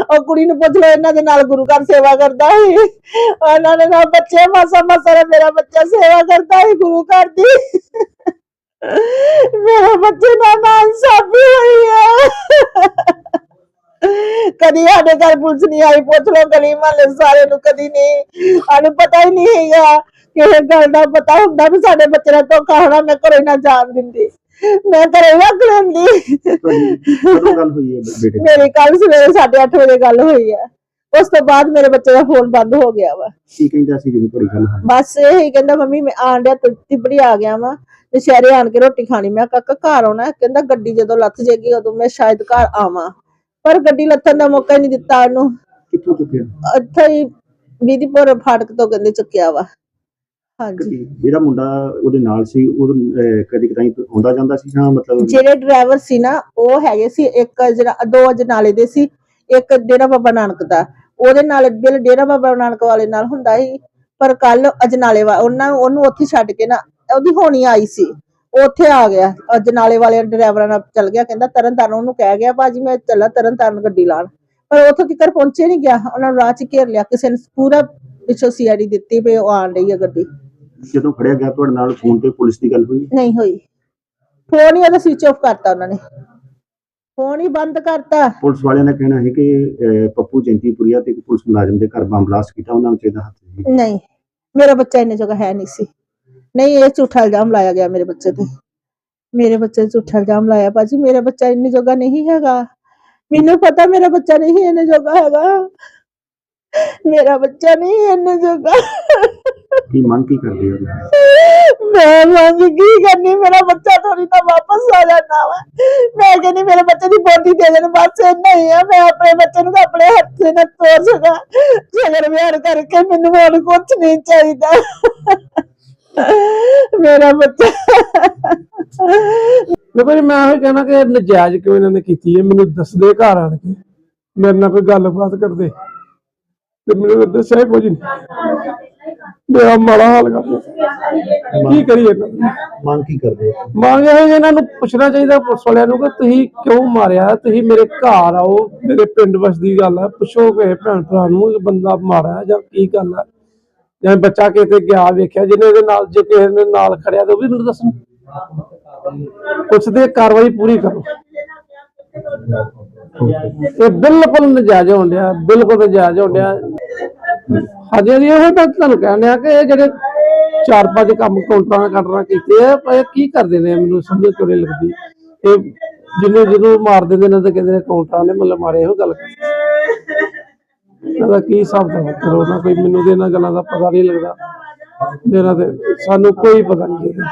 ਉਹ ਕੁੜੀ ਨੂੰ ਪੁੱਛ ਲਓ, ਇਹਨਾਂ ਦੇ ਨਾਲ ਗੁਰੂ ਘਰ ਸੇਵਾ ਕਰਦਾ ਸੀ। ਉਹਨਾਂ ਨੇ ਨਾ ਬੱਚੇ ਮਾਸਾ ਮਾਸਾ ਮੇਰਾ ਬੱਚਾ ਸੇਵਾ ਕਰਦਾ ਸੀ ਗੁਰੂ ਘਰ ਦੀ। ਮੇਰੇ ਬੱਚੇ ਦਾ ਨਾਮ ਸਾਬੀ ਹੋਈ ਹੈ ਕਦੀ ਸਾਡੇ ਘਰ ਪੁਲਿਸ ਨਹੀਂ ਆਈ ਪੁੱਛ ਲਓ ਗਲੀ ਮਹੱਲੇ ਸਾਰੇ ਨੂੰ ਕਦੀ ਨਹੀਂ। ਸਾਨੂੰ ਪਤਾ ਹੀ ਨਹੀਂ ਹੈਗਾ ਕਿਸੇ ਗੱਲ ਦਾ ਪਤਾ ਹੁੰਦਾ ਵੀ ਸਾਡੇ ਬੱਚੇ ਨਾਲ ਧੋਖਾ ਹੋਣਾ ਮੈਂ ਘਰੇ ਨਾ ਜਾਣ ਦਿੰਦੀ। ਮੈਂ ਘਰੇ ਰੱਖ ਲੈਂਦੀ। ਤੁਹਾਡੀ ਕਦੋਂ ਗੱਲ ਹੋਈ ਹੈ ਬੇਟੇ ਦੀ? ਮੇਰੀ ਕੱਲ ਸਵੇਰੇ 8:30 ਵਜੇ ਗੱਲ ਹੋਈ ਹੈ। ਉਸ ਤੋਂ ਬਾਅਦ ਮੇਰੇ ਬੱਚੇ ਦਾ ਫੋਨ ਬੰਦ ਹੋ ਗਿਆ ਵਾ। ਕੀ ਕਹਿੰਦਾ ਸੀ ਜਦੋਂ ਤੁਹਾਡੀ ਗੱਲ ਬਸ ਇਹ ਕਹਿੰਦਾ ਮੰਮੀ ਮੈਂ ਆਣ ਡਿਆ ਤੁ- ਤਿਬੜੀ ਆ ਗਿਆ ਵਾਂ। ਤੇ ਸ਼ਹਿਰੇ ਆਣ ਕੇ ਰੋਟੀ ਖਾਣੀ। ਮੈਂ ਕਾਕਾ ਘਰ ਆਉਣਾ? ਕਹਿੰਦਾ ਗੱਡੀ ਜਦੋਂ ਲੱਥ ਜੇਗੀ ਉਦੋਂ ਮੈਂ ਸ਼ਾਇਦ ਘਰ ਆਵਾਂ। ਪਰ ਗੱਡੀ ਲੱਥਣ ਦਾ ਮੌਕਾ ਹੀ ਨਹੀਂ ਦਿੱਤਾ ਉਹਨੂੰ। ਕਿੱਥੋਂ ਚੁੱਕਿਆ? ਇੱਥੇ ਹੀ ਬੀਦੀਪੁਰ ਫਾਟਕ ਤੋਂ ਕਹਿੰਦੇ ਚੁੱਕਿਆ ਵਾ। ਹਾਂਜੀ। ਜਿਹੜਾ ਮੁੰਡਾ ਉਹਦੇ ਨਾਲ ਸੀ ਉਹ ਅਹ, ਕਦੀ ਕਦਾਈ ਆਉਂਦਾ ਜਾਂਦਾ ਸੀ ਜਾਂ ਮਤਲਬ ਜਿਹੜੇ ਡਰਾਈਵਰ ਸੀ ਨਾ ਉਹ ਹੈਗੇ ਸੀ ਇੱਕ ਜਿਹੜਾ ਦੋ ਅਜਨਾਲੇ ਦੇ ਸੀ ਇੱਕ ਡੇਰਾ ਬਾਬਾ ਨਾਨਕ ਦਾ। ਉਹਦੇ ਨਾਲ ਬਿਲ ਡੇਰਾ ਬਾਬਾ ਨਾਨਕ ਵਾਲੇ ਨਾਲ ਹੁੰਦਾ ਸੀ ਪਰ ਕੱਲ ਅਜਨਾਲੇ ਵਾ ਉਹਨਾਂ ਉਹਨੂੰ ਉੱਥੇ ਛੱਡ ਕੇ ਨਾ ਉਹਦੀ ਹੋਣੀ ਆਈ ਸੀ। ਉੱਥੇ ਆ ਗਿਆ। ਅਜਨਾਲੇ ਵਾਲੇ ਡਰਾਈਵਰਾਂ ਨਾਲ ਚੱਲ ਗਿਆ ਕਹਿੰਦਾ ਤਰਨ ਤਾਰਨ ਉਹਨੂੰ ਕਹਿ ਗਿਆ ਭਾਜੀ ਮੈਂ ਚੱਲਾ ਤਰਨ ਤਾਰਨ ਗੱਡੀ ਲਾਣ ਪਰ ਉੱਥੋਂ ਤੱਕ ਪਹੁੰਚੇ ਨਹੀਂ ਗਿਆ। ਉਹਨਾਂ ਨੂੰ ਰਾਹ ਚ ਘੇਰ ਲਿਆ। ਕਿਸੇ ਨੇ ਪੂਰਾ ਪਿੱਛੋਂ ਸੀਆਈਡੀ ਦਿੱਤੀ ਵੀ ਉਹ ਆਣ ਰਹੀ ਹੈ ਗੱਡੀ। ਜਦੋਂ ਫੜਿਆ ਗਿਆ ਤੁਹਾਡੇ ਨਾਲ ਫੋਨ ਤੇ ਪੁਲਿਸ ਦੀ ਗੱਲ ਹੋਈ? ਨਹੀਂ ਹੋਈ। ਫੋਨ ਹੀ ਉਹਦਾ ਸਵਿਚ ਆਫ ਕਰਤਾ ਉਹਨਾਂ ਨੇ। ਫੋਨ ਹੀ ਬੰਦ ਕਰਤਾ। ਪੁਲਿਸ ਵਾਲਿਆਂ ਦਾ ਕਹਿਣਾ ਹੈ ਕਿ ਪੱਪੂ ਜੈਂਤੀਪੁਰੀਆ ਤੇ ਇੱਕ ਪੁਲਿਸ ਮੁਲਾਜ਼ਮ ਦੇ ਘਰ ਬੰਬ ਬਲਾਸਟ ਕੀਤਾ। ਉਹਨਾਂ ਵਿੱਚ ਇਹਦਾ ਹੱਥ ਨਹੀਂ। ਮੇਰਾ ਬੱਚਾ ਇੰਨੇ ਜਗ੍ਹਾ ਹੈ ਨਹੀਂ ਸੀ। ਨਹੀਂ ਇਹ ਝੂਠਾ ਇਲਜ਼ਾਮ ਲਾਇਆ ਗਿਆ ਮੇਰੇ ਬੱਚੇ ਤੇ। ਮੇਰੇ ਬੱਚੇ ਤੇ ਝੂਠਾ ਇਲਜ਼ਾਮ ਲਾਇਆ। ਭਾਜੀ ਮੇਰਾ ਬੱਚਾ ਇੰਨੀ ਜਗ੍ਹਾ ਨਹੀਂ ਹੈਗਾ। ਮੈਨੂੰ ਪਤਾ ਮੇਰਾ ਬੱਚਾ ਨਹੀਂ ਇੰਨੇ ਜਗ੍ਹਾ ਹੈਗਾ। ਮੇਰਾ ਬੱਚਾ ਨਹੀਂ ਇੰਨੇ ਜਗ੍ਹਾ ਕੀ ਮੰਗ ਕੀ ਕਰਦੇ ਹੋ ਮੈਂ ਮੰਗ ਕੀ ਕਰਨੀ? ਮੇਰਾ ਬੱਚਾ ਥੋੜੀ ਤਾਂ ਵਾਪਸ ਆ ਜਾਣਾ ਵਾ। ਮੈਂ ਕਹਿੰਦੀ ਮੇਰੇ ਬੱਚੇ ਦੀ ਬੋਡੀ ਦੇ ਦੇਣ ਬਸ ਇੰਨਾ ਹੀ ਆ। ਮੈਂ ਆਪਣੇ ਬੱਚੇ ਨੂੰ ਤਾਂ ਆਪਣੇ ਹੱਥੇ ਨਾਲ ਤੋਰ ਸਕਾਂ। ਜਗਰ ਵਿਆਹ ਕਰਕੇ ਮੈਨੂੰ ਹੋਰ ਕੁਝ ਨਹੀਂ ਚਾਹੀਦਾ। ਮੇਰਾ ਬੱਚਾ। ਦੇਖੋ ਜੀ ਮੈਂ ਇਹ ਕਹਿਣਾ ਕਿ ਨਜਾਇਜ਼ ਕਿਉਂ ਇਹਨਾਂ ਨੇ ਕੀਤੀ ਹੈ? ਮੈਨੂੰ ਦੱਸਦੇ ਘਰ ਆਣ ਕੇ। ਮੇਰੇ ਨਾਲ ਕੋਈ ਗੱਲਬਾਤ ਕਰਦੇ। ਤੇ ਮੈਨੂੰ ਦੱਸਿਆ ਕੁਝ ਨਹੀਂ। ਮੇਰਾ ਮਾੜਾ ਹਾਲ ਕਰ ਦਿੱਤਾ। ਕੀ ਕਰੀਏ? ਮੰਗ ਕੀ ਕਰਦੇ? ਮੰਗ ਇਹ ਇਹਨਾਂ ਨੂੰ ਪੁੱਛਣਾ ਚਾਹੀਦਾ ਪੁਲਿਸ ਵਾਲਿਆਂ ਨੂੰ ਕਿ ਤੁਸੀਂ ਕਿਉਂ ਮਾਰਿਆ? ਤੁਸੀਂ ਮੇਰੇ ਘਰ ਆਓ ਮੇਰੇ ਪਿੰਡ ਵਸਦੀ ਗੱਲ ਹੈ। ਪੁੱਛੋ ਕਿ ਭੈਣ ਭਰਾ ਨੂੰ ਕਿ ਬੰਦਾ ਮਾਰਿਆ ਜਾਂ ਕੀ ਗੱਲ ਹੈ? ਜਾਂ ਬੱਚਾ ਕਿਤੇ ਗਿਆ, ਵੇਖਿਆ, ਜਿਹਨੇ ਇਹਦੇ ਨਾਲ, ਜੇ ਕਿਸੇ ਨੇ ਨਾਲ ਖੜਿਆ ਤਾਂ ਉਹ ਵੀ ਮੈਨੂੰ ਦੱਸਣ। ਪੁੱਛਦੇ, ਕਾਰਵਾਈ ਪੂਰੀ ਕਰੋ। ਇਹ ਬਿਲਕੁਲ ਨਜਾਇਜ਼ ਹੋਣ ਡਿਆ, ਬਿਲਕੁਲ ਨਜਾਇਜ਼ ਹੋਣ ਡਿਆ। ਹਜੇ ਹਾਂਜੀ ਇਹ ਮੈਂ ਤੁਹਾਨੂੰ ਕਹਿਣ ਡਿਆ ਕਿ ਇਹ ਜਿਹੜੇ ਚਾਰ ਪੰਜ ਕੰਮ ਕਾਊਂਟਰਾਂ ਦਾ ਕੀਤੇ ਆ, ਪਰ ਇਹ ਕੀ ਕਰਦੇ ਨੇ, ਮੈਨੂੰ ਸਮਝ ਕਿਉਂ ਨਹੀਂ ਲੱਗਦੀ। ਇਹ ਜਿਹਨੂੰ ਜਿਹਨੂੰ ਮਾਰ ਦਿੰਦੇ ਨੇ ਤੇ ਕਹਿੰਦੇ ਨੇ ਕਾਊਂਟਰਾਂ ਨੇ ਮਤਲਬ ਮਾਰੇ ਇਹੋ ਗੱਲ ਇਹਦਾ ਕੀ ਹਿਸਾਬ ਦਾ ਕਰੋ ਨਾ, ਕੋਈ ਮੈਨੂੰ ਤੇ ਇਹਨਾਂ ਗੱਲਾਂ ਦਾ ਪਤਾ ਨਹੀਂ ਲੱਗਦਾ। ਮੇਰਾ ਤੇ ਸਾਨੂੰ ਕੋਈ ਪਤਾ ਨਹੀਂ ਇਹਦਾ